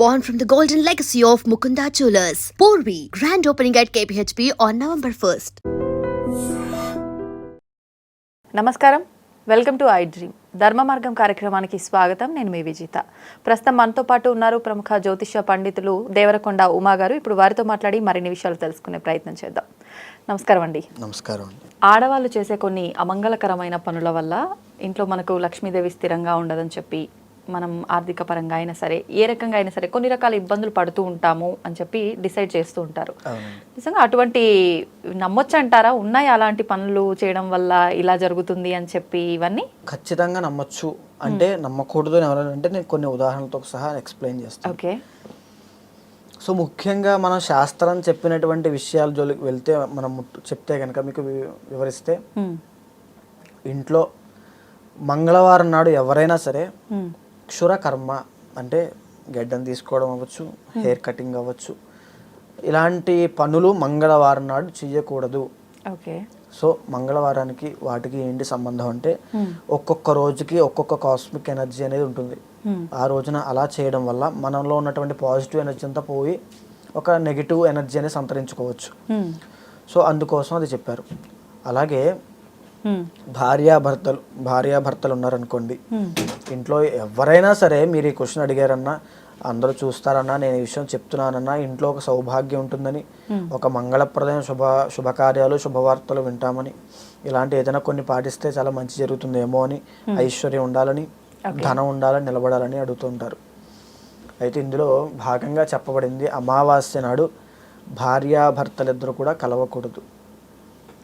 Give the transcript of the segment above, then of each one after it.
born from the golden legacy of Mukunda Jewelers. Porvi, grand opening at KPHP on November 1st. నమస్కారం. Welcome to I dream ధర్మ మార్గం కార్యక్రమానికి స్వాగతం. నేను మీ విజిత. ప్రస్తుతం మనతో పాటు ఉన్నారు ప్రముఖ జ్యోతిష్య పండితులు దేవరకొండ ఉమా గారు. ఇప్పుడు వారితో మాట్లాడి మరిన్ని విషయాలు తెలుసుకునే ప్రయత్నం చేద్దాం. నమస్కారం అండి. నమస్కారం అండి. ఆడవాళ్ళు చేసే కొన్ని అమంగళకరమైన పనుల వల్ల ఇంట్లో మనకు లక్ష్మీదేవి స్థిరంగా ఉండదని చెప్పి మనం ఆర్థిక పరంగా అయినా సరే ఏ రకంగా అయినా సరే కొన్ని రకాల ఇబ్బందులు పడుతూ ఉంటాము అని చెప్పి డిసైడ్ చేస్తూ ఉంటారు. నిజంగా అటువంటి నమ్మొచ్చు అంటారా ఉన్నాయి అలాంటి పనులు చేయడం వల్ల ఇలా జరుగుతుంది అని చెప్పి ఇవన్నీ? ఖచ్చితంగా నమ్మొచ్చు. అంటే నమ్మకూడదు అని ఎవరైనా అంటే నేను కొన్ని ఉదాహరణలతో సహా ఎక్స్ప్లెయిన్ చేస్తాను. ఓకే. సో ముఖ్యంగా మనం శాస్త్రం చెప్పినటువంటి విషయాల జోలికి వెళ్తే మనం చెప్తే కనుక మీకు వివరిస్తే ఇంట్లో మంగళవారం నాడు ఎవరైనా సరే ఉమ్, క్షుర కర్మ అంటే గడ్డం తీసుకోవడం అవ్వచ్చు హెయిర్ కటింగ్ అవ్వచ్చు. ఇలాంటి పనులు మంగళవారం నాడు చేయకూడదు ఓకే. సో మంగళవారానికి వాటికి ఏంటి సంబంధం అంటే ఉమ్, ఒక్కొక్క రోజుకి ఒక్కొక్క కాస్మిక్ ఎనర్జీ అనేది ఉంటుంది. ఉమ్, ఆ రోజున అలా చేయడం వల్ల మనలో ఉన్నటువంటి పాజిటివ్ ఎనర్జీ అంతా పోయి ఒక నెగిటివ్ ఎనర్జీ అనేది సంతరించుకోవచ్చు. ఉమ్, సో అందుకోసం అది చెప్పారు. అలాగే భార్యాభర్తలు భార్యాభర్తలు ఉన్నారనుకోండి. ఇంట్లో ఎవరైనా సరే మీరు ఈ క్వశ్చన్ అడిగారన్నా అందరూ చూస్తారన్నా నేను ఈ విషయం చెప్తున్నానన్నా ఇంట్లో ఒక సౌభాగ్యం ఉంటుందని ఒక మంగళప్రదమైన శుభ శుభకార్యాలు శుభవార్తలు వింటామని ఇలాంటి ఏదైనా కొన్ని పాటిస్తే చాలా మంచి జరుగుతుందేమో అని ఐశ్వర్యం ఉండాలని ధనం ఉండాలని నిలబడాలని అడుగుతుంటారు. అయితే ఇందులో భాగంగా చెప్పబడింది అమావాస్య నాడు భార్యాభర్తలిద్దరూ కూడా కలవకూడదు.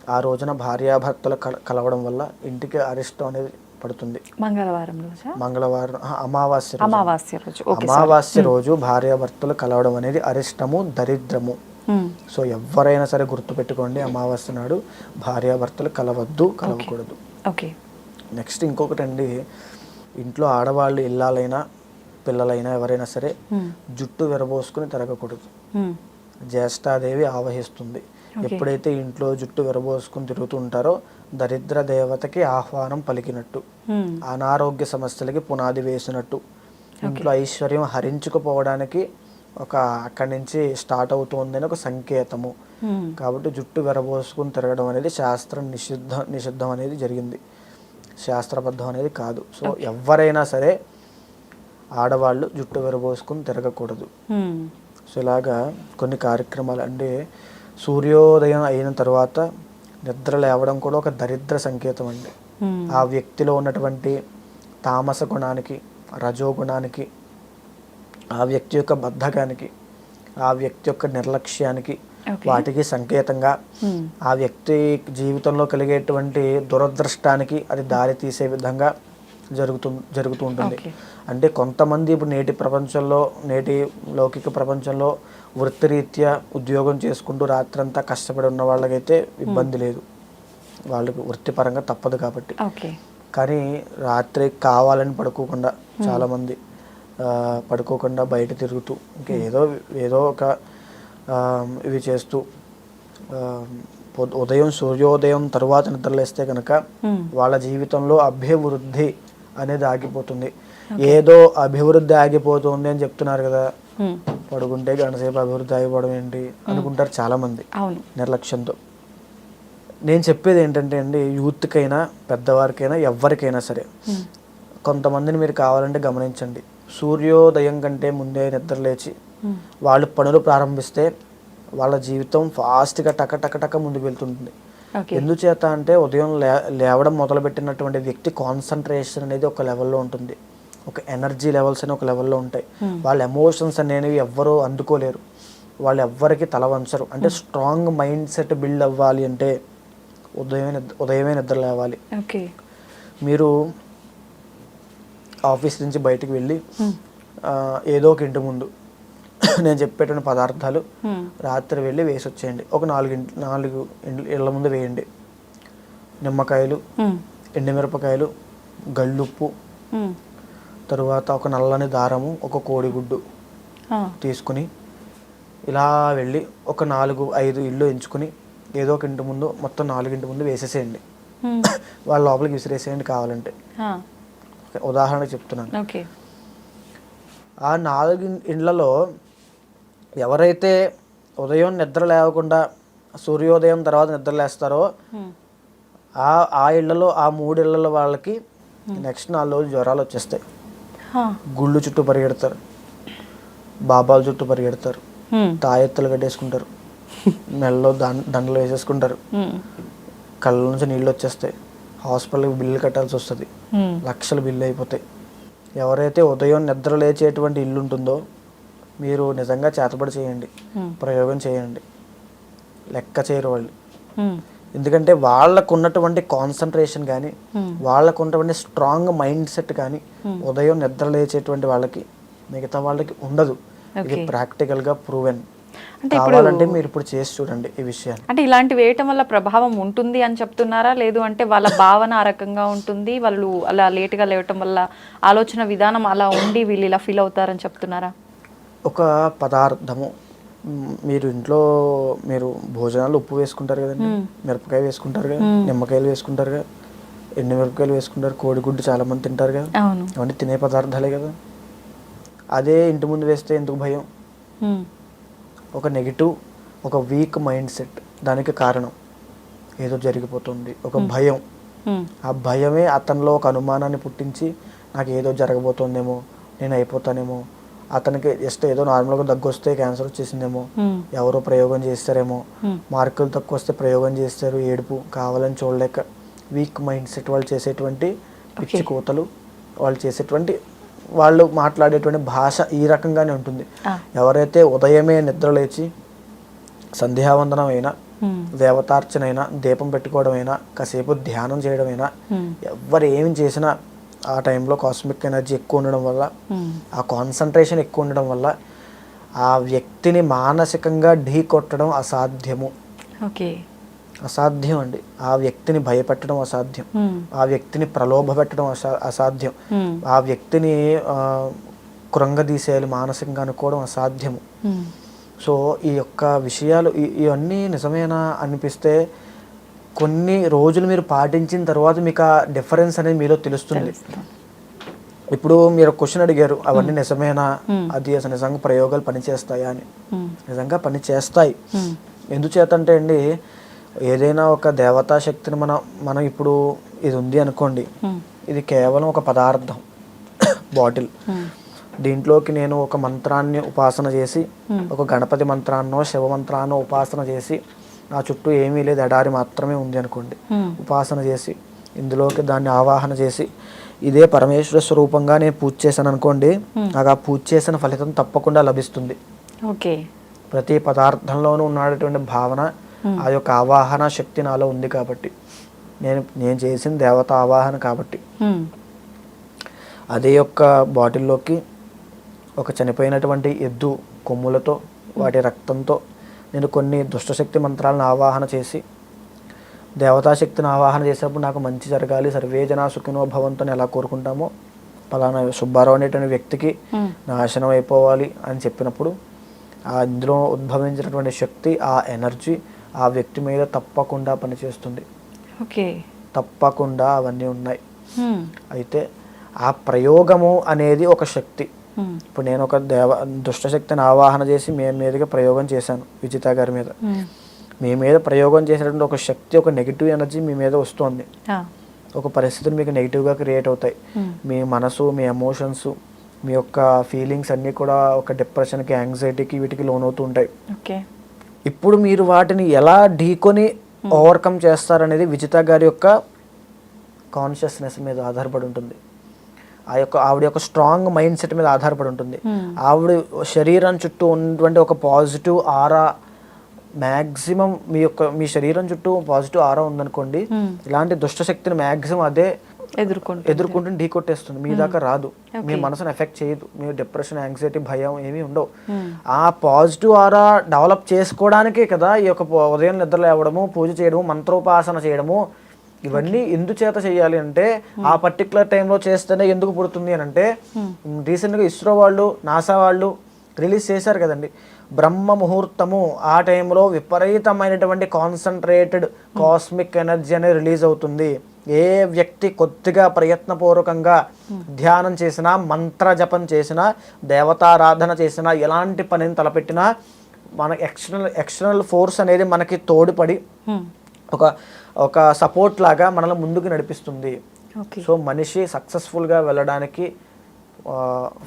ఆ రోజున భార్యాభర్తలు కల కలవడం వల్ల ఇంటికి అరిష్టం అనేది పడుతుంది. మంగళవారం రోజా? మంగళవారం అమావాస్య రోజు. అమావాస్య రోజు. అమావాస్య రోజు భార్యాభర్తలు కలవడం అనేది అరిష్టము దరిద్రము. సో ఎవరైనా సరే గుర్తుపెట్టుకోండి అమావాస్య నాడు భార్యాభర్తలు కలవద్దు కలవకూడదు. ఓకే. నెక్స్ట్ ఇంకొకటి అండి ఇంట్లో ఆడవాళ్ళు ఇల్లాలైనా పిల్లలైనా ఎవరైనా సరే జుట్టు విరబోసుకుని తిరగకూడదు. జ్యేష్ఠాదేవి ఆవహిస్తుంది. ఎప్పుడైతే ఇంట్లో జుట్టు విరబోసుకుని తిరుగుతుంటారో దరిద్ర దేవతకి ఆహ్వానం పలికినట్టు. అనారోగ్య సమస్యలకి పునాది వేసినట్టు. ఇంట్లో ఐశ్వర్యం హరించుకుపోవడానికి ఒక అక్కడి నుంచి స్టార్ట్ అవుతుందని ఒక సంకేతము. కాబట్టి జుట్టు విరబోసుకుని తిరగడం అనేది శాస్త్రం నిషిద్ధ నిషిద్ధం అనేది జరిగింది. శాస్త్రబద్ధం అనేది కాదు. సో ఎవరైనా సరే ఆడవాళ్ళు జుట్టు విరబోసుకుని తిరగకూడదు. సో ఇలాగా కొన్ని కార్యక్రమాలు. అంటే సూర్యోదయం అయిన తర్వాత నిద్ర లేవడం కూడా ఒక దరిద్ర సంకేతం అండి. ఆ వ్యక్తిలో ఉన్నటువంటి తామస గుణానికి రజోగుణానికి ఆ వ్యక్తి యొక్క బద్ధకానికి ఆ వ్యక్తి యొక్క నిర్లక్ష్యానికి. వాటికి సంకేతంగా ఆ వ్యక్తి జీవితంలో కలిగేటువంటి దురదృష్టానికి అది దారి తీసే విధంగా జరుగుతు జరుగుతూ ఉంటుంది. అంటే కొంతమంది ఇప్పుడు నేటి ప్రపంచంలో నేటి లౌకిక ప్రపంచంలో వృత్తిరీత్యా ఉద్యోగం చేసుకుంటూ రాత్రంతా కష్టపడి ఉన్న వాళ్ళకైతే ఇబ్బంది లేదు. వాళ్ళకి వృత్తిపరంగా తప్పదు కాబట్టి. కానీ రాత్రి కావాలని పడుకోకుండా చాలామంది పడుకోకుండా బయట తిరుగుతూ ఇంకా ఏదో ఏదో ఒక ఇవి చేస్తూ ఉదయం సూర్యోదయం తర్వాత నిద్రలేస్తే కనుక వాళ్ళ జీవితంలో అభివృద్ధి అనేది ఆగిపోతుంది. ఏదో అభివృద్ధి ఆగిపోతుంది అని చెప్తున్నారు కదా. పడుకుంటే గంటసేపు అభివృద్ధి ఆగిపోవడం ఏంటి అనుకుంటారు చాలామంది. అవును. నిర్లక్ష్యంతో. నేను చెప్పేది ఏంటంటే అండి యూత్కైనా పెద్దవారికైనా ఎవరికైనా సరే కొంతమందిని మీరు కావాలంటే గమనించండి. సూర్యోదయం కంటే ముందే నిద్ర లేచి వాళ్ళు పనులు ప్రారంభిస్తే వాళ్ళ జీవితం ఫాస్ట్గా టక టక టక ముందుకు వెళ్తుంటుంది. ఎందుచేత అంటే ఉదయం లే లేవడం మొదలుపెట్టినటువంటి వ్యక్తి కాన్సన్ట్రేషన్ అనేది ఒక లెవెల్లో ఉంటుంది. ఒక ఎనర్జీ లెవెల్స్ అని ఒక లెవెల్లో ఉంటాయి. వాళ్ళ ఎమోషన్స్ అనేవి ఎవ్వరూ అందుకోలేరు. వాళ్ళు ఎవ్వరికి తల వంచరు. అంటే స్ట్రాంగ్ మైండ్ సెట్ బిల్డ్ అవ్వాలి అంటే ఉదయమే ఉదయమే నిద్ర లేవాలి. ఓకే. మీరు ఆఫీస్ నుంచి బయటికి వెళ్ళి ఆ, ఏదో ఒక ఇంటి ముందు నేను చెప్పేటువంటి పదార్థాలు రాత్రి వెళ్ళి వేసి వచ్చేయండి ఒక నాలుగు నాలుగు ఇండ్ల- ఇళ్ళ ముందు వేయండి. నిమ్మకాయలు ఎండుమిరపకాయలు గళ్ళుప్పు తరువాత ఒక నల్లని దారము ఒక కోడిగుడ్డు తీసుకుని ఇలా వెళ్ళి ఒక నాలుగు ఐదు ఇళ్ళు ఎంచుకుని ఏదో ఒక ఇంటి ముందు మొత్తం నాలుగింటి ముందు వేసేసేయండి. వాళ్ళ లోపలికి విసిరేసేయండి కావాలంటే. ఉదాహరణ చెప్తున్నాను. ఆ నాలుగు ఇండ్లలో ఎవరైతే ఉదయం నిద్ర లేవకుండా సూర్యోదయం తర్వాత నిద్ర లేస్తారో ఆ ఆ ఇళ్ళలో ఆ మూడు ఇళ్ళలో వాళ్ళకి నెక్స్ట్ నాలుగు రోజులు జ్వరాలు వచ్చేస్తాయి. గుళ్ళు చుట్టూ పరిగెడతారు. బాబాల చుట్టూ పరిగెడతారు. తాయెత్తులు కట్టేసుకుంటారు. దండ దండలు వేసేసుకుంటారు. కళ్ళ నుంచి నీళ్ళు వచ్చేస్తాయి. హాస్పిటల్కి బిల్లు కట్టాల్సి వస్తుంది. లక్షల బిల్లు అయిపోతాయి. ఎవరైతే ఉదయం నిద్ర లేచేటువంటి ఇల్లు ఉంటుందో మీరు నిజంగా చేతబడి చేయండి. ప్రయోగం చేయండి. లెక్క చేయరు వాళ్ళు. ఎందుకంటే వాళ్ళకు ఉన్నటువంటి కాన్సన్ట్రేషన్ కానీ. వాళ్ళకు ఉన్నటువంటి స్ట్రాంగ్ మైండ్ సెట్ కానీ ఉదయం నిద్ర లేచేటువంటి వాళ్ళకి మిగతా వాళ్ళకి ఉండదు. ఇది. ప్రాక్టికల్గా ప్రూవెన్ అంటే కావాలంటే మీరు ఇప్పుడు చేసి చూడండి ఈ విషయాన్ని. అంటే ఇలాంటి వేయటం వల్ల ప్రభావం ఉంటుంది అని చెప్తున్నారా? లేదు అంటే వాళ్ళ భావన ఆ రకంగా ఉంటుంది? వాళ్ళు అలా లేటుగా లేవటం వల్ల ఆలోచన విధానం అలా ఉండి వీళ్ళు ఇలా ఫీల్ అవుతారని చెప్తున్నారా? ఒక పదార్థము. మీరు ఇంట్లో మీరు భోజనాలు ఉప్పు వేసుకుంటారు కదండి. మిరపకాయ వేసుకుంటారు కదా. నిమ్మకాయలు వేసుకుంటారు కదా. ఎండు మిరపకాయలు వేసుకుంటారు. కోడిగుడ్డు చాలా మంది తింటారు కదా. అవును. అవన్నీ తినే పదార్థాలే కదా. అదే ఇంటి ముందు వేస్తే ఎందుకు భయం. ఒక నెగిటివ్ ఒక వీక్ మైండ్ సెట్. దానికి కారణం. ఏదో జరిగిపోతుంది. ఒక భయం. ఆ భయమే అతనిలో ఒక అనుమానాన్ని పుట్టించి నాకు ఏదో జరగబోతోందేమో నేను అయిపోతానేమో అతనికి జస్ట్ ఏదో నార్మల్గా దగ్గు వస్తే క్యాన్సర్ వచ్చేసిందేమో. ఎవరో ప్రయోగం చేస్తారేమో. మార్కులు తక్కువ వస్తే ప్రయోగం చేస్తారు ఏడుపు కావాలని చూడలేక వీక్ మైండ్ సెట్ వాళ్ళు చేసేటువంటి పిచ్చి కోతలు వాళ్ళు చేసేటువంటి వాళ్ళు మాట్లాడేటువంటి భాష ఈ రకంగానే ఉంటుంది. ఎవరైతే ఉదయమే నిద్ర లేచి సంధ్యావందనం అయినా హ్మ్. దేవతార్చన అయినా దీపం పెట్టుకోవడం అయినా కాసేపు ధ్యానం చేయడం అయినా హ్మ్. ఎవరు ఏం చేసినా ఆ టైంలో కాస్మిక్ ఎనర్జీ ఎక్కువ ఉండడం వల్ల హ్మ్. ఆ కాన్సన్ట్రేషన్ ఎక్కువ ఉండడం వల్ల ఆ వ్యక్తిని మానసికంగా ఢీ కొట్టడం అసాధ్యము ఓకే అసాధ్యం అండి ఆ వ్యక్తిని భయపెట్టడం అసాధ్యం హ్మ్. ఆ వ్యక్తిని ప్రలోభ పెట్టడం అసా అసాధ్యం హ్మ్. ఆ వ్యక్తిని కృంగదీసేయాలి మానసికంగా అనుకోవడం అసాధ్యము. సో ఈ యొక్క విషయాలు ఇవన్నీ నిజమేనా అనిపిస్తే కొన్ని రోజులు మీరు పాటించిన తర్వాత మీకు ఆ డిఫరెన్స్ అనేది మీలో తెలుస్తుంది. ఇప్పుడు మీరు క్వశ్చన్ అడిగారు అవన్నీ నిజమేనా? అది అసలు నిజంగా ప్రయోగాలు పనిచేస్తాయా అని. నిజంగా పని చేస్తాయి హ్మ్. ఎందుచేతంటే అండి ఏదైనా ఒక దేవతా శక్తిని మనం మనం ఇప్పుడు ఇది ఉంది అనుకోండి. ఇది కేవలం ఒక పదార్థం బాటిల్. దీంట్లోకి నేను ఒక మంత్రాన్ని ఉపాసన చేసి ఒక గణపతి మంత్రాన్నో శివ మంత్రాన్నో ఉపాసన చేసి నా చుట్టూ ఏమీ లేదు ఎడారి మాత్రమే ఉంది అనుకోండి. ఉపాసన చేసి ఇందులోకి దాన్ని ఆవాహన చేసి ఇదే పరమేశ్వర స్వరూపంగా నేను పూజ చేశాను అనుకోండి నాకు ఆ పూజ చేసిన ఫలితం తప్పకుండా లభిస్తుంది. ఓకే. ప్రతి పదార్థంలోనూ ఉన్నటువంటి భావన ఆ యొక్క ఆవాహన శక్తి నాలో ఉంది కాబట్టి నేను నేను చేసిన దేవత ఆవాహన కాబట్టి. అదే యొక్క బాటిల్లోకి ఒక చనిపోయినటువంటి ఎద్దు కొమ్ములతో వాటి రక్తంతో నేను కొన్ని దుష్టశక్తి మంత్రాలను ఆవాహన చేసి దేవతాశక్తిని ఆవాహన చేసినప్పుడు నాకు మంచి జరగాలి సర్వే జనా సుఖినో భవంతో ఎలా కోరుకుంటామో పలానా సుబ్బారావు అనేటువంటి వ్యక్తికి. నాశనం అయిపోవాలి అని చెప్పినప్పుడు ఆ ఇందులో ఉద్భవించినటువంటి శక్తి ఆ ఎనర్జీ ఆ వ్యక్తి మీద తప్పకుండా పనిచేస్తుంది ఓకే తప్పకుండా అవన్నీ ఉన్నాయి. అయితే ఆ ప్రయోగము అనేది ఒక శక్తి. ఇప్పుడు నేను ఒక దేవ దుష్టశక్తిని ఆవాహన చేసి మీ మీదుగా ప్రయోగం చేశాను విజిత గారి మీద. హ్మ్. మీ మీద ప్రయోగం చేసినటువంటి ఒక శక్తి ఒక నెగిటివ్ ఎనర్జీ మీ మీద వస్తుంది. ఒక పరిస్థితులు మీకు నెగిటివ్గా క్రియేట్ అవుతాయి. హ్మ్. మీ మనసు మీ ఎమోషన్స్ మీ యొక్క ఫీలింగ్స్ అన్నీ కూడా ఒక డిప్రెషన్కి యాంగ్జైటీకి వీటికి లోనవుతూ ఉంటాయి. ఇప్పుడు మీరు వాటిని ఎలా ఢీకొని ఓవర్కమ్ చేస్తారనేది విజిత గారి యొక్క కాన్షియస్నెస్ మీద ఆధారపడి ఉంటుంది. ఆ యొక్క ఆవిడ యొక్క స్ట్రాంగ్ మైండ్ సెట్ మీద ఆధారపడి ఉంటుంది. Hmm. ఆవిడ శరీరం చుట్టూ ఉన్నటువంటి ఒక పాజిటివ్ ఆరా మ్యాక్సిమం మీ యొక్క మీ శరీరం చుట్టూ పాజిటివ్ ఆరా ఉందనుకోండి Hmm. ఇలాంటి దుష్టశక్తిని మ్యాక్సిమం అదే ఎదుర్కొంటూ ఎదుర్కొంటే ఢీ కొట్టేస్తుంది. మీ దాకా రాదు. మీ మనసును ఎఫెక్ట్ చేయదు. మీ డిప్రెషన్ యాంగ్జైటీ భయం ఏమీ ఉండవు. ఆ పాజిటివ్ ఆరా డెవలప్ చేసుకోవడానికే కదా ఈ యొక్క ఉదయం నిద్ర లేవడము పూజ చేయడము మంత్రోపాసన చేయడము ఇవన్నీ ఎందుచేత చేయాలి అంటే ఆ పర్టికులర్ టైంలో చేస్తేనే ఎందుకు పుడుతుంది అని అంటే రీసెంట్గా ఇస్రో వాళ్ళు నాసా వాళ్ళు రిలీజ్ చేశారు కదండి. బ్రహ్మ ముహూర్తము ఆ టైంలో విపరీతమైనటువంటి కాన్సన్ట్రేటెడ్ కాస్మిక్ ఎనర్జీ అనేది రిలీజ్ అవుతుంది. ఏ వ్యక్తి కొద్దిగా ప్రయత్నపూర్వకంగా ధ్యానం చేసినా మంత్ర జపం చేసినా దేవతారాధన చేసినా ఎలాంటి పనిని తలపెట్టినా మన ఎక్స్టర్నల్ ఎక్స్టర్నల్ ఫోర్స్ అనేది మనకి తోడ్పడి ఉమ్. ఒక ఒక సపోర్ట్ లాగా మనల్ని ముందుకు నడిపిస్తుంది. సో మనిషి సక్సెస్ఫుల్గా వెళ్ళడానికి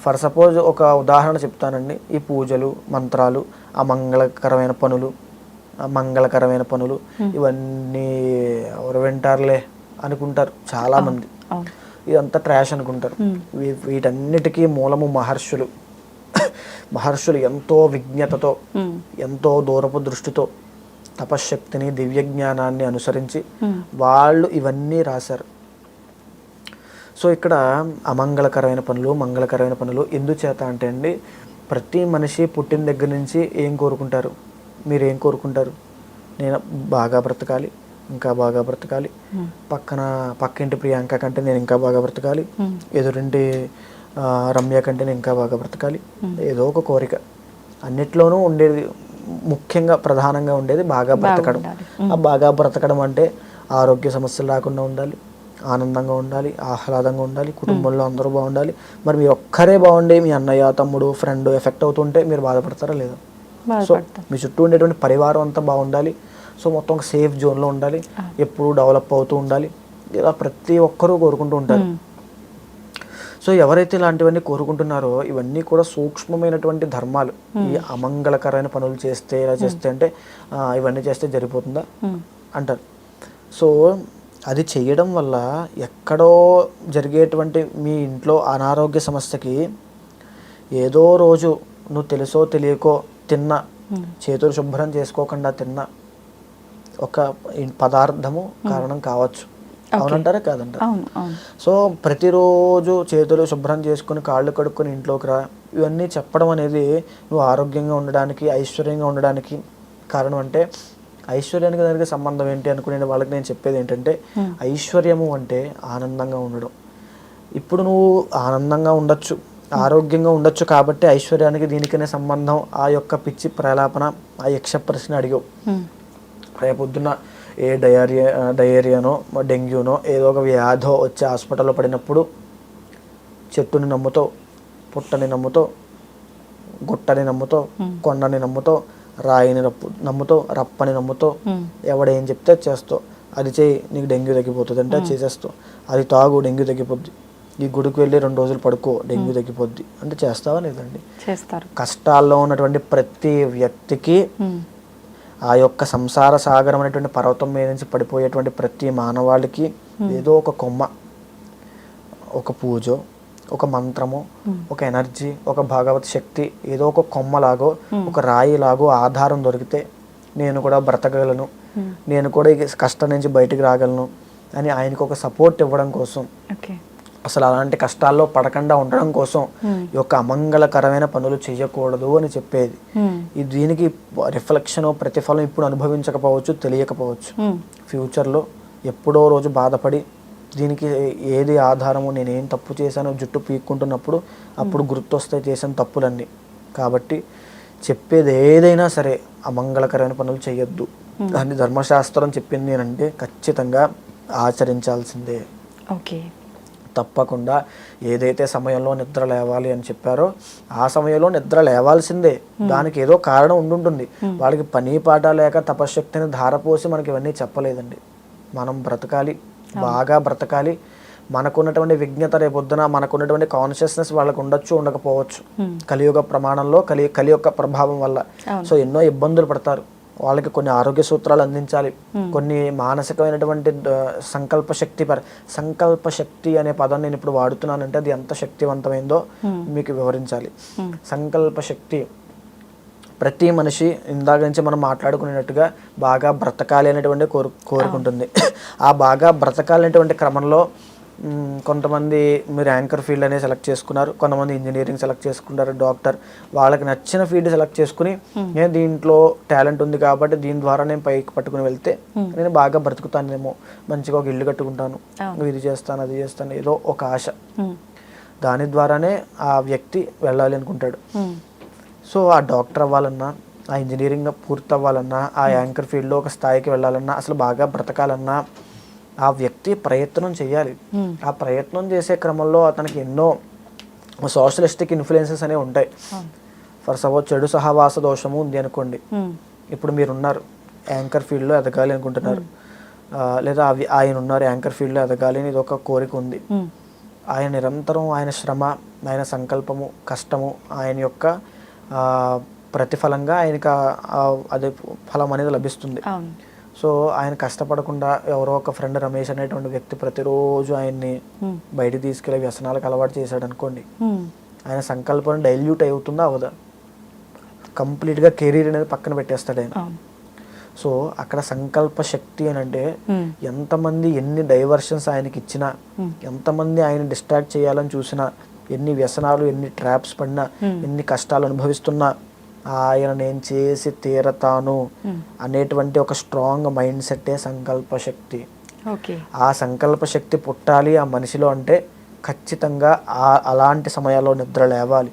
ఫర్ సపోజ్ ఒక ఉదాహరణ చెప్తానండి. ఈ పూజలు మంత్రాలు అమంగళకరమైన పనులు మంగళకరమైన పనులు ఇవన్నీ ఎవరు వింటారులే అనుకుంటారు చాలామంది. ఇదంతా ట్రాష్ అనుకుంటారు. వీ- వీటన్నిటికీ మూలము మహర్షులు. మహర్షులు ఎంతో విజ్ఞతతో ఉమ్. ఎంతో దూరపు దృష్టితో తపశ్శక్తిని దివ్య జ్ఞానాన్ని అనుసరించి వాళ్ళు ఇవన్నీ రాశారు. సో ఇక్కడ అమంగళకరమైన పనులు మంగళకరమైన పనులు ఎందుచేత అంటే అండి ప్రతి మనిషి పుట్టిన దగ్గర నుంచి ఏం కోరుకుంటారు? మీరు ఏం కోరుకుంటారు? నేను బాగా బ్రతకాలి ఇంకా బాగా బ్రతకాలి. పక్కన పక్కింటి ప్రియాంక కంటే నేను ఇంకా బాగా బ్రతకాలి. ఎదురింటి ఆ, రమ్య కంటే నేను ఇంకా బాగా బ్రతకాలి. ఏదో ఒక కోరిక. అన్నిట్లోనూ ఉండేది ముఖ్యంగా ప్రధానంగా ఉండేది బాగా బ్రతకడం. ఆ బాగా బ్రతకడం అంటే ఆరోగ్య సమస్యలు రాకుండా ఉండాలి ఆనందంగా ఉండాలి ఆహ్లాదంగా ఉండాలి కుటుంబంలో అందరూ బాగుండాలి. మరి మీరు ఒక్కరే బాగుండి మీ అన్నయ్య తమ్ముడు ఫ్రెండ్ ఎఫెక్ట్ అవుతుంటే మీరు బాధపడతారా లేదా? సో మీ చుట్టూ ఉండేటువంటి పరివారం అంతా బాగుండాలి. సో మొత్తం ఒక సేఫ్ జోన్లో ఉండాలి. ఎప్పుడు డెవలప్ అవుతూ ఉండాలి. ఇలా ప్రతి ఒక్కరూ కోరుకుంటూ ఉంటారు. సో ఎవరైతే ఇలాంటివన్నీ కోరుకుంటున్నారో ఇవన్నీ కూడా సూక్ష్మమైనటువంటి ధర్మాలు. ఈ అమంగళకరమైన పనులు చేస్తే ఇలా చేస్తే అంటే ఇవన్నీ చేస్తే జరిగిపోతుందా? ఉమ్. అంటారు. సో అది చేయడం వల్ల ఎక్కడో జరిగేటువంటి మీ ఇంట్లో అనారోగ్య సమస్యకి ఏదో రోజు నువ్వు తెలుసో తెలియకో తిన్న చేతులు శుభ్రం చేసుకోకుండా తిన్న ఒక పదార్థము కారణం కావచ్చు. అవునంటారా? కాదంటారా? అవును అవును. సో ప్రతిరోజు చేతులు శుభ్రం చేసుకుని కాళ్ళు కడుక్కొని ఇంట్లోకి రా. ఇవన్నీ చెప్పడం అనేది నువ్వు ఆరోగ్యంగా ఉండడానికి ఐశ్వర్యంగా ఉండడానికి కారణం అంటే ఐశ్వర్యానికి దానికి సంబంధం ఏంటి అనుకునే వాళ్ళకి నేను చెప్పేది ఏంటంటే ఐశ్వర్యము అంటే ఆనందంగా ఉండడం. ఇప్పుడు నువ్వు ఆనందంగా ఉండొచ్చు ఆరోగ్యంగా ఉండొచ్చు కాబట్టి ఐశ్వర్యానికి దీనికనే సంబంధం. ఆ యొక్క పిచ్చి ప్రలాపన ఆ యక్ష ప్రశ్న అడిగావు. ఉమ్. రేపొద్దున ఏ డయేరియా డయేరియానో డెంగ్యూనో ఏదో ఒక వ్యాధో వచ్చి హాస్పిటల్లో పడినప్పుడు చెట్టుని నమ్ముతో పుట్టని నమ్ముతో గుట్టని నమ్ముతో కొండని నమ్ముతో రాయిని రప్పు నమ్ముతో రప్పని నమ్ముతో. ఎవడేం చెప్తే చేస్తావు అది చేయి నీకు డెంగ్యూ తగ్గిపోతుంది అంటే అది చేసేస్తావు అది తాగు డెంగ్యూ తగ్గిపోద్ది. ఈ గుడికి వెళ్ళి రెండు రోజులు పడుకో డెంగ్యూ తగ్గిపోద్ది. అంటే చేస్తావా లేదండి? చేస్తారు. కష్టాల్లో ఉన్నటువంటి ప్రతి వ్యక్తికి. ఆ యొక్క సంసార సాగరం అనేటువంటి పర్వతం మీద నుంచి పడిపోయేటువంటి ప్రతి మానవాళికి ఏదో ఒక కొమ్మ ఒక పూజ ఒక మంత్రము ఒక ఎనర్జీ ఒక భాగవత శక్తి ఏదో ఒక కొమ్మలాగో ఒక రాయిలాగో ఆధారం దొరికితే నేను కూడా బ్రతకగలను. నేను కూడా ఈ కష్టం నుంచి బయటికి రాగలను అని ఆయనకు ఒక సపోర్ట్ ఇవ్వడం కోసం అసలు అలాంటి కష్టాల్లో పడకుండా ఉండడం కోసం ఈ యొక్క అమంగళకరమైన పనులు చేయకూడదు అని చెప్పేది. ఈ దీనికి రిఫ్లెక్షన్ ప్రతిఫలం ఇప్పుడు అనుభవించకపోవచ్చు తెలియకపోవచ్చు. ఫ్యూచర్లో ఎప్పుడో రోజు బాధపడి దీనికి ఏది ఆధారము నేనేం తప్పు చేశానో జుట్టు పీక్కుంటున్నప్పుడు అప్పుడు గుర్తొస్తాయి చేసిన తప్పులన్నీ. కాబట్టి చెప్పేది ఏదైనా సరే అమంగళకరమైన పనులు చేయొద్దు దాన్ని ధర్మశాస్త్రం చెప్పింది అంటే ఖచ్చితంగా ఆచరించాల్సిందే. ఓకే. తప్పకుండా ఏదైతే సమయంలో నిద్ర లేవాలి అని చెప్పారో ఆ సమయంలో నిద్ర లేవాల్సిందే. దానికి ఏదో కారణం ఉండుంటుంది. వాళ్ళకి పని పాట లేక తపశ్శక్తిని ధారపోసి మనకి ఇవన్నీ చెప్పలేదండి. మనం బ్రతకాలి బాగా బ్రతకాలి. మనకున్నటువంటి విజ్ఞత రేపొద్దున మనకున్నటువంటి కాన్షియస్నెస్ వాళ్ళకు ఉండొచ్చు ఉండకపోవచ్చు. కలియుగ ప్రమాణంలో కలి కలి యొక్క ప్రభావం వల్ల. సో ఎన్నో ఇబ్బందులు పడతారు. వాళ్ళకి కొన్ని ఆరోగ్య సూత్రాలు అందించాలి. కొన్ని మానసికమైనటువంటి సంకల్ప శక్తి పర సంకల్ప శక్తి అనే పదం నేను ఇప్పుడు వాడుతున్నానంటే అది ఎంత శక్తివంతమైందో మీకు వివరించాలి. సంకల్ప శక్తి. ప్రతి మనిషి ఇందాక నుంచి మనం మాట్లాడుకునేటట్టుగా బాగా బ్రతకాలి అనేటువంటి కోరు కోరుకుంటుంది. ఆ బాగా బ్రతకాలి అనేటువంటి క్రమంలో కొంతమంది మీరు యాంకర్ ఫీల్డ్ అనేది సెలెక్ట్ చేసుకున్నారు కొంతమంది ఇంజనీరింగ్ సెలెక్ట్ చేసుకుంటారు డాక్టర్. వాళ్ళకి నచ్చిన ఫీల్డ్ సెలెక్ట్ చేసుకుని నేను దీంట్లో టాలెంట్ ఉంది కాబట్టి దీని ద్వారా నేను పైకి పట్టుకుని వెళ్తే నేను బాగా బ్రతుకుతానేమో మంచిగా ఒక ఇల్లు కట్టుకుంటాను. ఇది చేస్తాను అది చేస్తాను ఏదో ఒక ఆశ. దాని ద్వారానే ఆ వ్యక్తి వెళ్ళాలి అనుకుంటాడు. సో ఆ డాక్టర్ అవ్వాలన్నా ఆ ఇంజనీరింగ్ పూర్తి అవ్వాలన్నా ఆ యాంకర్ ఫీల్డ్లో ఒక స్థాయికి వెళ్ళాలన్నా అసలు బాగా బ్రతకాలన్నా ఆ వ్యక్తి ప్రయత్నం చేయాలి. ఆ ప్రయత్నం చేసే క్రమంలో అతనికి ఎన్నో సోషలిస్టిక్ ఇన్ఫ్లుయెన్సెస్ అనేవి ఉంటాయి. ఫర్ సపోజ్ చెడు సహవాస దోషము ఉంది అనుకోండి. ఇప్పుడు మీరు ఉన్నారు యాంకర్ ఫీల్డ్లో ఎదగాలి అనుకుంటున్నారు. లేదా అవి ఆయన ఉన్నారు యాంకర్ ఫీల్డ్లో ఎదగాలి అని ఇది ఒక కోరిక ఉంది. ఆయన నిరంతరం ఆయన శ్రమ ఆయన సంకల్పము కష్టము ఆయన యొక్క ఆ, ప్రతిఫలంగా ఆయనకు అదే ఫలం అనేది లభిస్తుంది. సో ఆయన కష్టపడకుండా ఎవరో ఒక ఫ్రెండ్ రమేష్ అనేటువంటి వ్యక్తి ప్రతిరోజు ఆయన్ని ఉమ్, బయటికి తీసుకెళ్ళి వ్యసనాలకు అలవాటు చేశాడు అనుకోండి. ఉమ్, ఆయన సంకల్పం డైల్యూట్ అవుతుందా? అవదా కంప్లీట్గా కెరీర్ అనేది పక్కన పెట్టేస్తాడు ఆయన. సో అక్కడ సంకల్ప శక్తి అని అంటే ఉమ్, ఎంతమంది ఎన్ని డైవర్షన్స్ ఆయనకి ఇచ్చినా Hmm. ఎంతమంది ఆయన డిస్ట్రాక్ట్ చేయాలని చూసినా ఎన్ని వ్యసనాలు ఎన్ని ట్రాప్స్ పడినా Hmm. ఎన్ని కష్టాలు అనుభవిస్తున్నా ఆయన నేను చేసి తీరతాను Hmm. అనేటువంటి ఒక స్ట్రాంగ్ మైండ్ సెట్టే సంకల్ప శక్తి. ఓకే ఆ సంకల్ప శక్తి పుట్టాలి ఆ మనిషిలో అంటే ఖచ్చితంగా ఆ అలాంటి సమయాల్లో నిద్ర లేవాలి.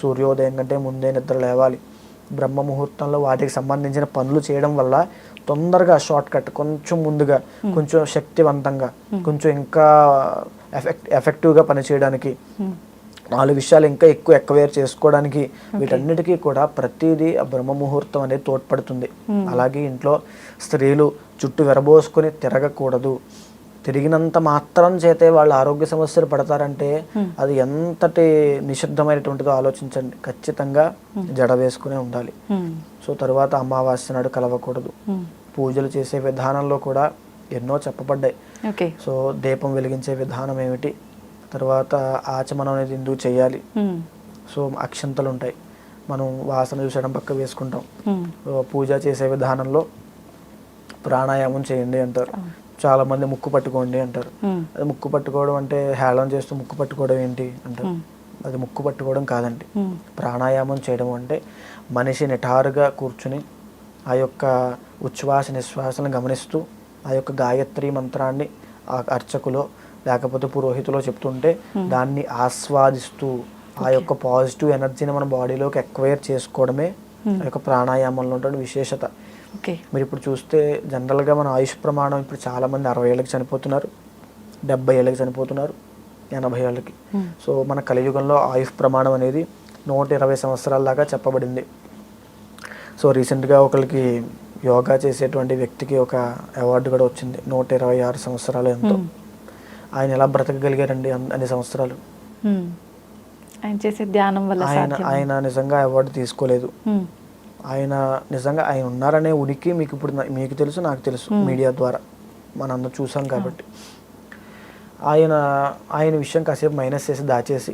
సూర్యోదయం కంటే ముందే నిద్ర లేవాలి. బ్రహ్మ ముహూర్తంలో వాటికి సంబంధించిన పనులు చేయడం వల్ల తొందరగా షార్ట్ కట్ కొంచెం ముందుగా కొంచెం శక్తివంతంగా కొంచెం ఇంకా ఎఫెక్ట్ ఎఫెక్టివ్గా పనిచేయడానికి నాలుగు విషయాలు ఇంకా ఎక్కువ ఎక్వైర్ చేసుకోవడానికి వీటన్నిటికీ కూడా ప్రతిదీ ఆ బ్రహ్మ ముహూర్తం అనేది తోడ్పడుతుంది. అలాగే ఇంట్లో స్త్రీలు జుట్టు విరబోసుకొని తిరగకూడదు. తిరిగినంత మాత్రం చేతే వాళ్ళు ఆరోగ్య సమస్యలు పడతారంటే అది ఎంతటి నిషిద్ధమైనటువంటిదో ఆలోచించండి. ఖచ్చితంగా జడ వేసుకునే ఉండాలి. సో తరువాత అమావాస్య నాడు కలవకూడదు. పూజలు చేసే విధానంలో కూడా ఎన్నో చెప్పబడ్డాయి. సో దీపం వెలిగించే విధానం ఏమిటి? తర్వాత ఆచమనం అనేది ఎందుకు చేయాలి? సో అక్షంతలు ఉంటాయి. మనం వాసన చూసడం పక్క వేసుకుంటాం. పూజ చేసే విధానంలో ప్రాణాయామం చేయండి అంటారు. చాలా మంది ముక్కు పట్టుకోండి అంటారు. అది ముక్కు పట్టుకోవడం అంటే హేళన చేస్తూ ముక్కు పట్టుకోవడం ఏంటి అంటారు. అది ముక్కు పట్టుకోవడం కాదండి. ప్రాణాయామం చేయడం అంటే మనిషి నిటారుగా కూర్చుని ఆ యొక్క ఉచ్ఛ్వాస నిశ్వాసను గమనిస్తూ ఆ యొక్క గాయత్రి మంత్రాన్ని ఆ అర్చకులో లేకపోతే పురోహితులో చెప్తుంటే దాన్ని ఆస్వాదిస్తూ ఆ యొక్క పాజిటివ్ ఎనర్జీని మన బాడీలోకి ఎక్వైర్ చేసుకోవడమే ఆ యొక్క ప్రాణాయామంలో ఉంటుంది విశేషత. ఓకే మీరు ఇప్పుడు చూస్తే జనరల్గా మన ఆయుష్ ప్రమాణం ఇప్పుడు చాలామంది అరవై ఏళ్ళకి చనిపోతున్నారు డెబ్బై ఏళ్ళకి చనిపోతున్నారు ఎనభై ఏళ్ళకి. సో మన కలియుగంలో ఆయుష్ ప్రమాణం అనేది నూట ఇరవై సంవత్సరాల దాకా చెప్పబడింది. సో రీసెంట్గా ఒకరికి యోగా చేసేటువంటి వ్యక్తికి ఒక అవార్డు కూడా వచ్చింది నూట ఇరవై ఆరు సంవత్సరాలు ఎంతో. ఆయన ఎలా బ్రతకగలిగారండి అన్ని సంవత్సరాలు. ఆయన చేసే ధ్యానం వల్ల ఆయన ఆయన నిజంగా అవార్డు తీసుకోలేదు. ఆయన నిజంగా ఆయన ఉన్నారనే ఉనికి మీకు ఇప్పుడు మీకు తెలుసు నాకు తెలుసు మీడియా ద్వారా. మనందరం చూసాం కాబట్టి. ఆయన ఆయన విషయం కాసేపు మైనస్ చేసి దాచేసి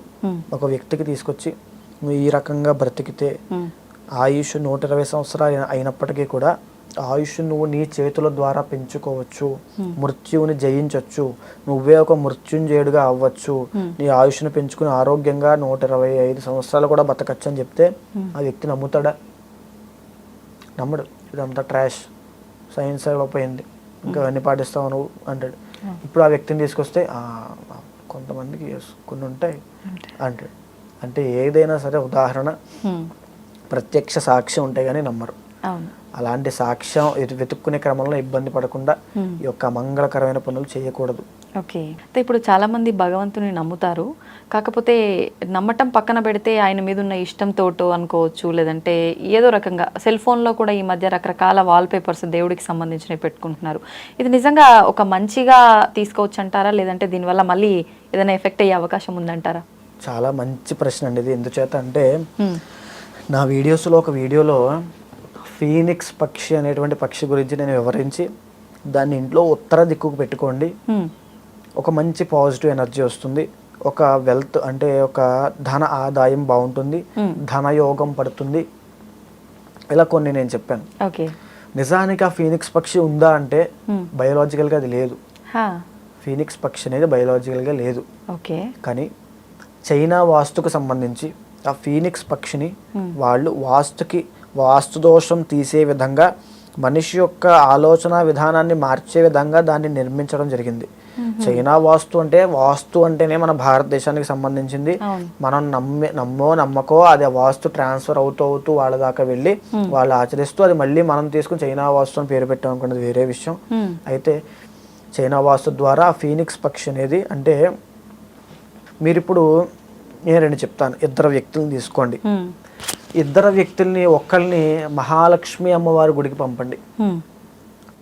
ఒక వ్యక్తికి తీసుకొచ్చి నువ్వు ఈ రకంగా బ్రతికితే ఆయుష్ నూట ఇరవై సంవత్సరాలు అయిన- అయినప్పటికీ కూడా ఆయుష్ నువ్వు నీ చేతుల ద్వారా పెంచుకోవచ్చు. మృత్యువుని జయించవచ్చు నువ్వే ఒక మృత్యుంజయుడిగా అవ్వచ్చు. నీ ఆయుష్ను పెంచుకుని ఆరోగ్యంగా నూట ఇరవై ఐదు సంవత్సరాలు కూడా బతకచ్చు అని చెప్తే ఆ వ్యక్తి నమ్ముతాడా? నమ్మడు. ఇదంతా ట్రాష్. సైన్స్ అయిపోయింది ఇంకా అవన్నీ పాటిస్తావు నువ్వు అంటాడు. ఇప్పుడు ఆ వ్యక్తిని తీసుకొస్తే "ఆ, కొంతమందికి కొన్ని ఉంటాయి అంటాడు. అంటే ఏదైనా సరే ఉదాహరణ. ప్రత్యక్ష సాక్ష్యం ఉంటాయి కానీ నమ్మరు. అలాంటి సాక్ష్యం వెతుక్కునే క్రమంలో ఇబ్బంది పడకుండా ఈ యొక్క అమంగళకరమైన పనులు చేయకూడదు. ఓకే. అయితే ఇప్పుడు చాలా మంది భగవంతుని నమ్ముతారు. కాకపోతే నమ్మటం పక్కన పెడితే ఆయన మీద ఉన్న ఇష్టంతోటో అనుకోవచ్చు లేదంటే ఏదో రకంగా సెల్ ఫోన్లో కూడా ఈ మధ్య రకరకాల వాల్ పేపర్స్ దేవుడికి సంబంధించినవి పెట్టుకుంటున్నారు. ఇది నిజంగా ఒక మంచిగా తీసుకోవచ్చు అంటారా లేదంటే దీనివల్ల మళ్ళీ ఏదైనా ఎఫెక్ట్ అయ్యే అవకాశం ఉందంటారా? చాలా మంచి ప్రశ్న అండి ఇది. ఎందుచేత అంటే నా వీడియోస్లో ఒక వీడియోలో ఫీనిక్స్ పక్షి అనేటువంటి పక్షి గురించి నేను వివరించి దాన్ని ఇంట్లో ఉత్తర దిక్కుకు పెట్టుకోండి. ఒక మంచి పాజిటివ్ ఎనర్జీ వస్తుంది. ఒక వెల్త్ అంటే ఒక ధన ఆదాయం బాగుంటుంది. ధనయోగం పడుతుంది. ఇలా కొన్ని నేను చెప్పాను. ఓకే. నిజానికి ఆ ఫీనిక్స్ పక్షి ఉందా అంటే. బయోలాజికల్గా అది లేదు. ఫీనిక్స్ పక్షి అనేది బయోలాజికల్గా లేదు. ఓకే. కానీ చైనా వాస్తుకు సంబంధించి ఆ ఫీనిక్స్ పక్షిని వాళ్ళు వాస్తుకి వాస్తు దోషం తీసే విధంగా మనిషి యొక్క ఆలోచన విధానాన్ని మార్చే విధంగా దాన్ని నిర్మించడం జరిగింది. చైనా వాస్తు అంటే వాస్తు అంటేనే మన భారతదేశానికి సంబంధించింది. మనం నమ్మే నమ్మో నమ్మకో అది వాస్తు ట్రాన్స్ఫర్ అవుతూ అవుతూ వాళ్ళ దాకా వెళ్ళి వాళ్ళు ఆచరిస్తూ అది మళ్ళీ మనం తీసుకుని చైనా వాస్తు అని పేరు పెట్టాం అనుకున్నది వేరే విషయం. అయితే చైనా వాస్తు ద్వారా ఫీనిక్స్ పక్షి అనేది అంటే మీరు ఇప్పుడు నేను రెండు చెప్తాను. ఇద్దరు వ్యక్తులను తీసుకోండి. ఇద్దరు వ్యక్తుల్ని ఒక్కరిని మహాలక్ష్మి అమ్మవారి గుడికి పంపండి.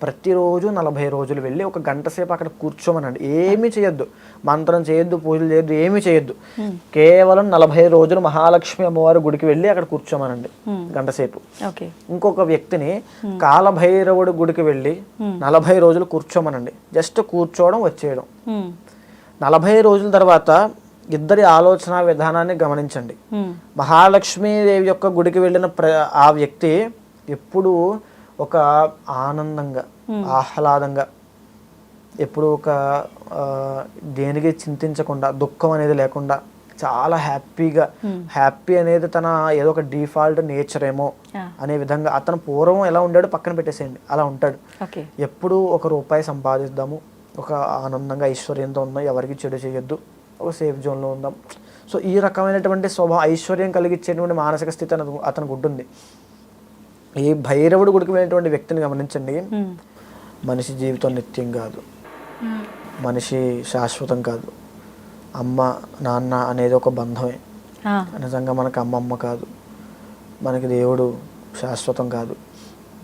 ప్రతిరోజు నలభై రోజులు వెళ్ళి ఒక గంట సేపు అక్కడ కూర్చోమనండి. ఏమీ చేయొద్దు. మంత్రం చేయొద్దు పూజలు చేయొద్దు ఏమీ చేయొద్దు. కేవలం నలభై రోజులు మహాలక్ష్మి అమ్మవారి గుడికి వెళ్ళి అక్కడ కూర్చోమనండి. గంట సేపు. ఓకే. ఇంకొక వ్యక్తిని కాలభైరవుడి గుడికి వెళ్ళి నలభై రోజులు కూర్చోమనండి. జస్ట్ కూర్చోవడం వచ్చేయడం. నలభై రోజుల తర్వాత ఇద్దరి ఆలోచన విధానాన్ని గమనించండి. మహాలక్ష్మీదేవి యొక్క గుడికి వెళ్ళిన ప్ర ఆ వ్యక్తి ఎప్పుడు ఒక ఆనందంగా ఆహ్లాదంగా ఎప్పుడు ఒక దేనికి చింతించకుండా దుఃఖం అనేది లేకుండా చాలా హ్యాపీగా హ్యాపీ అనేది తన ఏదో ఒక డిఫాల్ట్ నేచర్ ఏమో. అనే విధంగా అతను పూర్వం ఎలా ఉండాడో పక్కన పెట్టేసేయండి. అలా ఉంటాడు. ఎప్పుడు ఒక రూపాయి సంపాదిద్దాము ఒక ఆనందంగా ఐశ్వర్యంతో ఉందాం ఎవరికి చెడు చేయొద్దు. ఒక సేఫ్ జోన్లో ఉందాం. సో ఈ రకమైనటువంటి స్వభావ ఐశ్వర్యం కలిగించేటువంటి మానసిక స్థితి అతను అతనికి ఉంటుంది ఈ భైరవుడు గుడికి వెళ్ళినటువంటి వ్యక్తిని గమనించండి. మనిషి జీవితం నిత్యం కాదు. మనిషి శాశ్వతం కాదు. అమ్మ నాన్న అనేది ఒక బంధమే. నిజంగా మనకు అమ్మమ్మ కాదు. మనకి దేవుడు శాశ్వతం కాదు.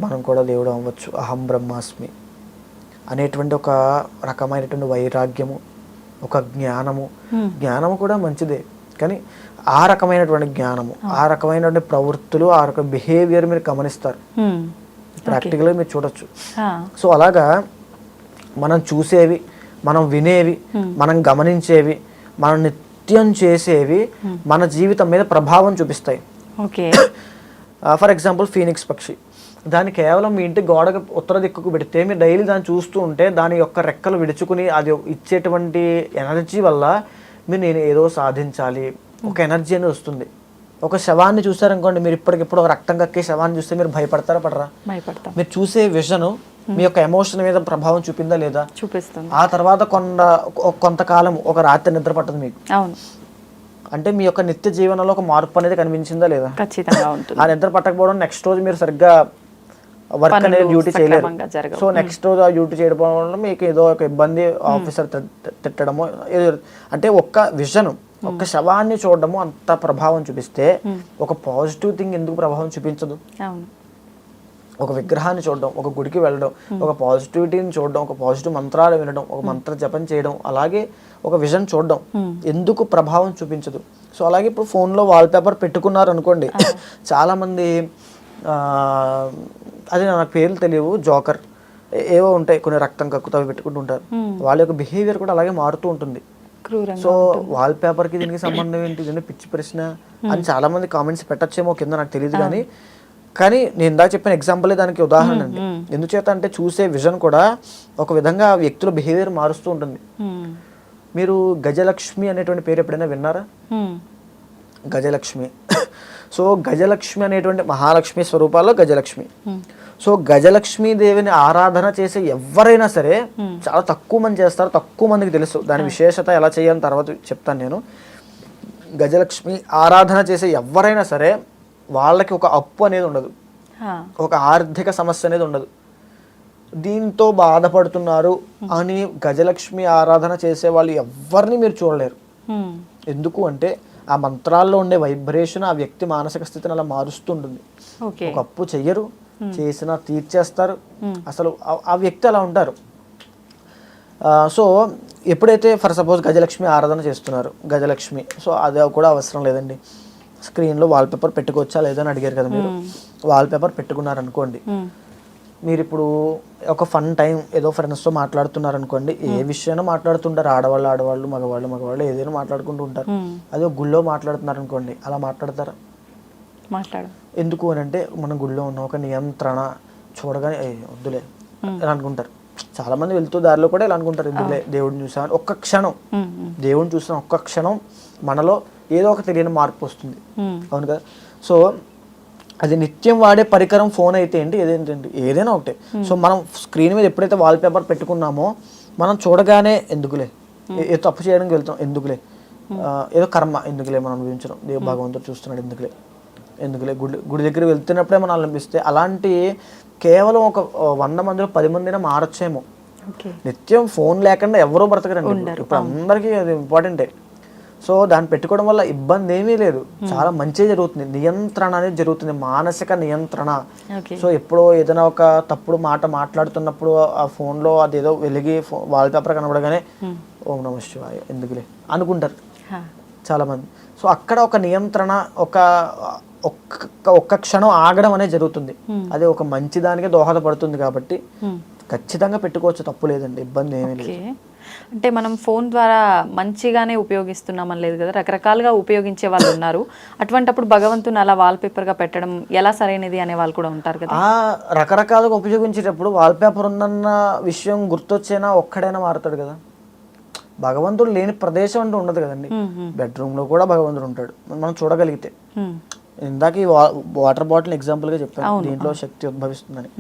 మనం కూడా దేవుడు అవ్వచ్చు. అహం బ్రహ్మాస్మి అనేటువంటి ఒక రకమైనటువంటి వైరాగ్యము. ఒక జ్ఞానము. జ్ఞానము కూడా మంచిదే. కానీ ఆ రకమైనటువంటి జ్ఞానము ఆ రకమైనటువంటి ప్రవృత్తులు ఆ రకం బిహేవియర్ మీరు గమనిస్తారు. ప్రాక్టికల్గా మీరు చూడొచ్చు. సో అలాగా మనం చూసేవి మనం వినేవి మనం గమనించేవి మనం నిత్యం చేసేవి మన జీవితం మీద ప్రభావం చూపిస్తాయి. ఓకే. ఫర్ ఎగ్జాంపుల్ ఫీనిక్స్ పక్షి. దాన్ని కేవలం మీ ఇంటి గోడకు ఉత్తర దిక్కుకు పెడితే మీరు డైలీ దాన్ని చూస్తూ ఉంటే దాని యొక్క రెక్కలు విడుచుకుని అది ఇచ్చేటువంటి ఎనర్జీ వల్ల మీరు నేను ఏదో సాధించాలి. ఒక ఎనర్జీ అనేది వస్తుంది. ఒక శవాన్ని చూసారనుకోండి మీరు ఇప్పటికిప్పుడు ఒక రక్తం కక్కే శవాన్ని చూస్తే మీరు భయపడతారా పడరా? భయపడతాం. మీరు చూసే విజన్ మీ యొక్క ఎమోషన్ మీద ప్రభావం చూపిందా లేదా? చూపిస్తుంది. ఆ తర్వాత కొంత కొంతకాలం ఒక రాత్రి నిద్ర పట్టదు మీకు? అవును. అంటే మీ యొక్క నిత్య జీవనంలో ఒక మార్పు అనేది కనిపించిందా లేదా? ఖచ్చితంగా ఉంటుంది. ఆ నిద్ర పట్టకపోవడం నెక్స్ట్ రోజు మీరు సరిగ్గా వర్క్ అనేది డ్యూటీ చేయలేరు. జరగవు. సో నెక్స్ట్ రోజు ఆ డ్యూటీ చేయడం వల్ల మీకు ఏదో ఒక ఇబ్బంది ఆఫీసర్ తిట్టడము అంటే ఒక్క విజన్ ఒక్క శవాన్ని చూడడము అంత ప్రభావం చూపిస్తే ఒక పాజిటివ్ థింగ్ ఎందుకు ప్రభావం చూపించదు? ఒక విగ్రహాన్ని చూడడం ఒక గుడికి వెళ్ళడం ఒక పాజిటివిటీని చూడడం ఒక పాజిటివ్ మంత్రాలు వినడం ఒక మంత్ర జపం చేయడం అలాగే ఒక విజన్ చూడడం ఎందుకు ప్రభావం చూపించదు? సో అలాగే ఇప్పుడు ఫోన్లో వాల్పేపర్ పెట్టుకున్నారు అనుకోండి చాలా మంది ఆ, అదే నాకు పేర్లు తెలియవు జోకర్ ఏవో ఉంటాయి కొన్ని రక్తం కక్కుతూ అవి పెట్టుకుంటూ ఉంటారు. వాళ్ళ యొక్క బిహేవియర్ కూడా అలాగే మారుతూ ఉంటుంది. సో వాల్ పేపర్కి దీనికి సంబంధం ఏంటి? దీన్ని పిచ్చి ప్రశ్న? అని చాలా మంది కామెంట్స్ పెట్టచ్చేమో కింద నాకు తెలియదు కానీ కానీ నేను ఇందాక చెప్పిన ఎగ్జాంపుల్ దానికి ఉదాహరణ అండి. ఎందుచేత అంటే చూసే విజన్ కూడా ఒక విధంగా వ్యక్తుల బిహేవియర్ మారుస్తూ ఉంటుంది. మీరు గజలక్ష్మి అనేటువంటి పేరు ఎప్పుడైనా విన్నారా. గజలక్ష్మి. సో గజలక్ష్మి అనేటువంటి మహాలక్ష్మి స్వరూపాల్లో గజలక్ష్మి. సో గజలక్ష్మి దేవిని ఆరాధన చేసే ఎవరైనా సరే చాలా తక్కువ మంది చేస్తారు తక్కువ మందికి తెలుసు. దాని విశేషత ఎలా చేయాలని తర్వాత చెప్తాను నేను. గజలక్ష్మి ఆరాధన చేసే ఎవరైనా సరే వాళ్ళకి ఒక అప్పు అనేది ఉండదు. ఒక ఆర్థిక సమస్య అనేది ఉండదు. దీంతో బాధపడుతున్నారు అని గజలక్ష్మి ఆరాధన చేసే వాళ్ళు ఎవరిని మీరు చూడలేరు. హ్మ్. ఎందుకు అంటే ఆ మంత్రాల్లో ఉండే వైబ్రేషన్ ఆ వ్యక్తి మానసిక స్థితిని అలా మారుస్తుంటుంది. ఒక అప్పు చెయ్యరు చేసినా తీర్చేస్తారు. అసలు ఆ- వ్యక్తి అలా ఉంటారు. సో ఎప్పుడైతే ఫర్ సపోజ్ గజలక్ష్మి ఆరాధన చేస్తున్నారు గజలక్ష్మి సో అది కూడా అవసరం లేదండి. స్క్రీన్లో వాల్పేపర్ పెట్టుకోవచ్చా? లేదా అని అడిగారు కదా మీరు. వాల్పేపర్ పెట్టుకున్నారు అనుకోండి హ్మ్. మీరు ఇప్పుడు ఒక ఫన్ టైం ఏదో ఫ్రెండ్స్తో మాట్లాడుతున్నారు అనుకోండి ఏ విషయమైనా మాట్లాడుతుంటారు. ఆడవాళ్ళు ఆడవాళ్ళు మగవాళ్ళు మగవాళ్ళు ఏదైనా మాట్లాడుకుంటూ ఉంటారు. హ్మ్. అదే ఒక గుళ్ళో మాట్లాడుతున్నారు అనుకోండి అలా మాట్లాడతారా? మాట్లాడు ఎందుకు అని అంటే మన గుళ్ళో ఉన్న ఒక నియంత్రణ చూడగానే "ఏయ్, వద్దులే ఇలా అనుకుంటారు. చాలా మంది వెళ్తూ దారిలో కూడా ఇలా అనుకుంటారు ఎందుకులే దేవుడిని చూసామని ఒక్క క్షణం. దేవుడిని చూసిన ఒక్క క్షణం మనలో ఏదో ఒక తెలియని మార్పు వస్తుంది. అవును కదా? సో అది నిత్యం వాడే పరికరం ఫోన్ అయితే ఏంటి ఏదేంటండి? ఏదైనా ఒకటే. సో మనం స్క్రీన్ మీద ఎప్పుడైతే వాల్ పేపర్ పెట్టుకున్నామో మనం చూడగానే ఎందుకులే? ఏ- ఏదో తప్పు చేయడానికి వెళ్తాం? ఎందుకులే? ఆ, ఏదో కర్మ. ఎందుకులే మనం అనుభవించడం దేవు భగవంతుడు చూస్తున్నాడు ఎందుకులే? ఎందుకులే? గుడి గుడి దగ్గర వెళ్తున్నప్పుడే మనం అనిపిస్తే అలాంటి కేవలం ఒక వంద మందిలో పది మందినే మారచ్చేమో. నిత్యం ఫోన్ లేకుండా ఎవరూ బ్రతకరండి ఇప్పుడు. అందరికీ అది ఇంపార్టెంటే. సో దాన్ని పెట్టుకోవడం వల్ల ఇబ్బంది ఏమీ లేదు. చాలా మంచి జరుగుతుంది. నియంత్రణ అనేది జరుగుతుంది. మానసిక నియంత్రణ. సో ఎప్పుడో ఏదైనా ఒక తప్పుడు మాట మాట్లాడుతున్నప్పుడు ఆ ఫోన్లో అదేదో వెలిగి వాల్ పేపర్ కనబడగానే ఓం నమ శివాయ ఎందుకులే? అనుకుంటారు. హా. చాలా మంది. సో అక్కడ ఒక నియంత్రణ ఒక ఒక్క ఒక్క క్షణం ఆగడం అనేది జరుగుతుంది. అది ఒక మంచి దానికి దోహదపడుతుంది కాబట్టి ఖచ్చితంగా పెట్టుకోవచ్చు. తప్పు లేదండి. ఇబ్బంది ఏమీ లేదు. అంటే మనం ఫోన్ ద్వారా మంచిగానే ఉపయోగిస్తున్నామని లేదు కదా రకరకాలుగా ఉపయోగించే వాళ్ళు ఉన్నారు. అటువంటప్పుడు భగవంతుని అలా వాల్పేపర్గా పెట్టడం ఎలా సరైనది అనే వాళ్ళు కూడా ఉంటారు కదా. రకరకాలుగా ఉపయోగించేటప్పుడు వాల్ పేపర్ ఉందన్న విషయం గుర్తొచ్చేనా ఒక్కడైనా మారుతాడు కదా. భగవంతుడు లేని ప్రదేశం అంటూ ఉండదు కదండి. బెడ్రూమ్లో కూడా భగవంతుడు ఉంటాడు. మనం చూడగలిగితే. ఇందాక ఈ వాటర్ బాటిల్ ఎగ్జాంపుల్గా చెప్పాను దీంట్లో శక్తి ఉద్భవిస్తుందని.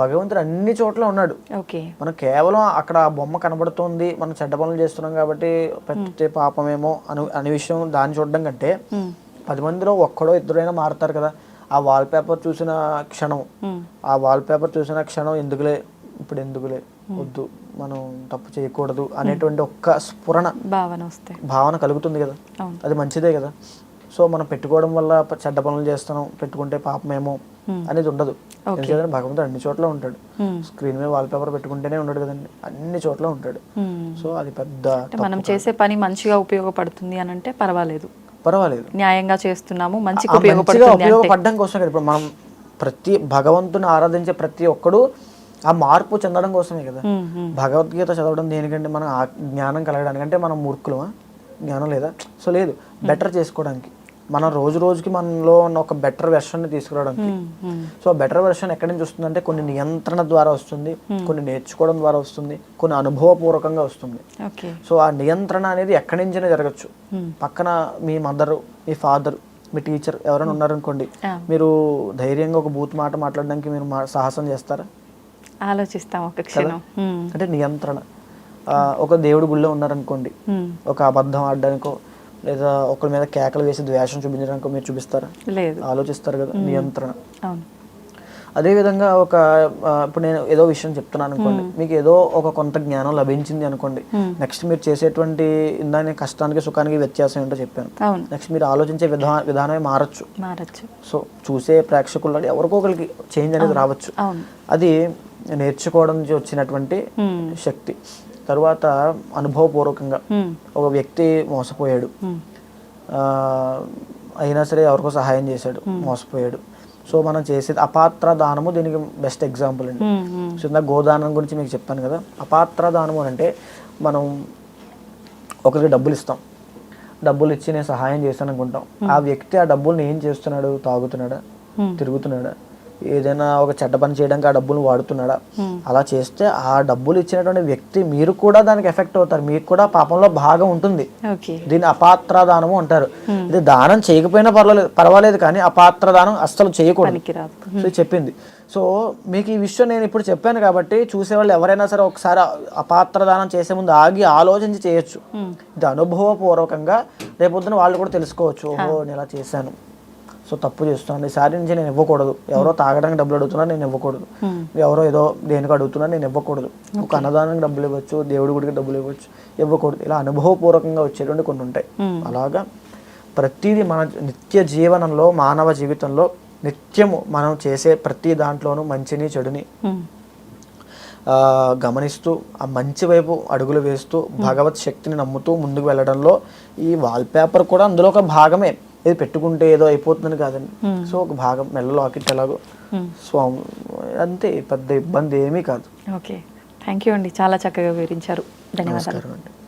భగవంతుడు అన్ని చోట్ల ఉన్నాడు. మనం కేవలం అక్కడ బొమ్మ కనబడుతోంది మనం చెడ్డ పనులు చేస్తున్నాం కాబట్టి పెద్ద పాపమేమో అని అనే విషయం దాన్ని చూడడం కంటే పది మందిలో ఒక్కడో ఇద్దరైనా మారుతారు కదా. ఆ వాల్ పేపర్ చూసిన క్షణం ఆ వాల్ పేపర్ చూసిన క్షణం ఎందుకులే ఇప్పుడు ఎందుకులే వద్దు మనం తప్పు చేయకూడదు అనేటువంటి ఒక్క స్ఫురణ భావన భావన కలుగుతుంది కదా. అది మంచిదే కదా. సో మనం పెట్టుకోవడం వల్ల చెడ్డ పనులు చేస్తున్నాం పెట్టుకుంటే పాపమేమో అనేది ఉండదు. ఎందుకంటే భగవంతుడు అన్ని చోట్ల ఉంటాడు. స్క్రీన్ మీద వాల్ పేపర్ పెట్టుకుంటేనే ఉండడు కదండి. అన్ని చోట్ల ఉంటాడు. హ్మ్. సో అది పెద్ద మనం చేసే పని మంచిగా ఉపయోగపడుతుంది అని అంటే పర్వాలేదు. పర్వాలేదు. న్యాయంగా చేస్తున్నాము మంచిగా ఉపయోగపడుతుంది ఉపయోగపడడం కోసం కదా. ఇప్పుడు మనం ప్రతి భగవంతుని ఆరాధించే ప్రతి ఒక్కడు ఆ మార్పు చెందడం కోసమే కదా. భగవద్గీత చదవడం దేనికంటే మనం ఆ జ్ఞానం కలగడానికి. అంటే మనం మూర్ఖులమా? జ్ఞానం లేదా? సో లేదు. బెటర్ చేసుకోవడానికి. మనం రోజు రోజుకి మనలో ఉన్న ఒక బెటర్ వెర్షన్ తీసుకురావడానికి. సో బెటర్ వెర్షన్ ఎక్కడి నుంచి వస్తుందంటే కొన్ని నియంత్రణ ద్వారా వస్తుంది కొన్ని నేర్చుకోవడం ద్వారా వస్తుంది కొన్ని అనుభవపూర్వకంగా వస్తుంది. సో ఆ నియంత్రణ అనేది ఎక్కడి నుంచైనా జరగచ్చు. పక్కన మీ మదర్ మీ ఫాదర్ మీ టీచర్ ఎవరైనా ఉన్నారనుకోండి. మీరు ధైర్యంగా ఒక బూత్ మాట మాట్లాడడానికి మీరు సాహసం చేస్తారా? ఆలోచిస్తాం ఒక క్షణం. హ్మ్. అంటే నియంత్రణ. ఒక దేవుడి గుళ్ళో ఉన్నారనుకోండి. ఒక అబద్ధం ఆడడానికో లేదా ఒకరి మీద కేకలు వేసి ద్వేషం చూపించడానికో మీరు చూపిస్తారా? లేదు. ఆలోచిస్తారు కదా నియంత్రణ. అవును. అదేవిధంగా ఒక ఇప్పుడు నేను ఏదో విషయం చెప్తున్నాను అనుకోండి. మీకు ఏదో ఒక కొంత జ్ఞానం లభించింది అనుకోండి. నెక్స్ట్ మీరు చేసేటువంటి ఇందా నేను కష్టానికి సుఖానికి వ్యత్యాసం ఏంటో చెప్పాను. నెక్స్ట్ మీరు ఆలోచించే విధా విధానమే మారచ్చు. మారచ్చు. సో చూసే ప్రేక్షకుల్లో ఎవరికో ఒకరికి చేంజ్ అనేది రావచ్చు. అది నేర్చుకోవడం వచ్చినటువంటి. శక్తి. తరువాత అనుభవపూర్వకంగా. ఒక వ్యక్తి మోసపోయాడు. అయినా సరే ఎవరికో సహాయం చేశాడు మోసపోయాడు. సో మనం చేసేది అపాత్ర దానము దీనికి బెస్ట్ ఎగ్జాంపుల్ అండి. సో ఇందాక గోదానం గురించి మీకు చెప్పాను కదా అపాత్ర దానము అంటే మనం ఒకరికి డబ్బులు ఇస్తాం. డబ్బులు ఇచ్చి నేను సహాయం చేశాను అనుకుంటాం. ఆ వ్యక్తి ఆ డబ్బుల్ని ఏం చేస్తున్నాడు? తాగుతున్నాడా? తిరుగుతున్నాడా? ఏదైనా ఒక చెడ్డ పని చేయడానికి ఆ డబ్బులు వాడుతున్నాడా? అలా చేస్తే ఆ డబ్బులు ఇచ్చినటువంటి వ్యక్తి మీరు కూడా దానికి ఎఫెక్ట్ అవుతారు. మీకు కూడా పాపంలో భాగం ఉంటుంది. దీన్ని అపాత్ర దానము అంటారు ఇది దానం చేయకపోయినా పర్వాలేదు పర్వాలేదు కానీ అపాత్ర దానం అస్సలు చేయకూడదు. చెప్పింది. సో మీకు ఈ విషయం నేను ఇప్పుడు చెప్పాను కాబట్టి చూసేవాళ్ళు ఎవరైనా సరే ఒకసారి అపాత్ర దానం చేసే ముందు ఆగి ఆలోచించి చేయొచ్చు. ఇది అనుభవపూర్వకంగా రేపొద్దున వాళ్ళు కూడా తెలుసుకోవచ్చు. ఓహో నేను ఇలా చేశాను. సో తప్పు చేస్తున్నాను. ఈసారి నుంచి నేను ఇవ్వకూడదు. ఎవరో తాగడానికి డబ్బులు అడుగుతున్నా నేను ఇవ్వకూడదు. ఎవరో ఏదో దేనికి అడుగుతున్నా నేను ఇవ్వకూడదు. ఒక అన్నదానానికి డబ్బులు ఇవ్వచ్చు దేవుడి గుడికి డబ్బులు ఇవ్వచ్చు ఇవ్వకూడదు. ఇలా అనుభవపూర్వకంగా వచ్చేటువంటి కొన్ని ఉంటాయి. అలాగా ప్రతిదీ మన నిత్య జీవనంలో మానవ జీవితంలో నిత్యము మనం చేసే ప్రతి దాంట్లోనూ మంచిని చెడుని గమనిస్తూ ఆ మంచి వైపు అడుగులు వేస్తూ భగవత్ శక్తిని నమ్ముతూ ముందుకు వెళ్ళడంలో ఈ వాల్ పేపర్ కూడా అందులో ఒక భాగమే. ఇది పెట్టుకుంటే ఏదో అయిపోతుందని కాదండి. సో ఒక భాగం మెల్ల లాకెట్ ఎలాగో స్వామి అంతే పెద్ద ఇబ్బంది ఏమీ కాదు. ఓకే. థ్యాంక్ యూ అండి. చాలా చక్కగా వివరించారు. ధన్యవాదాలు. అండి.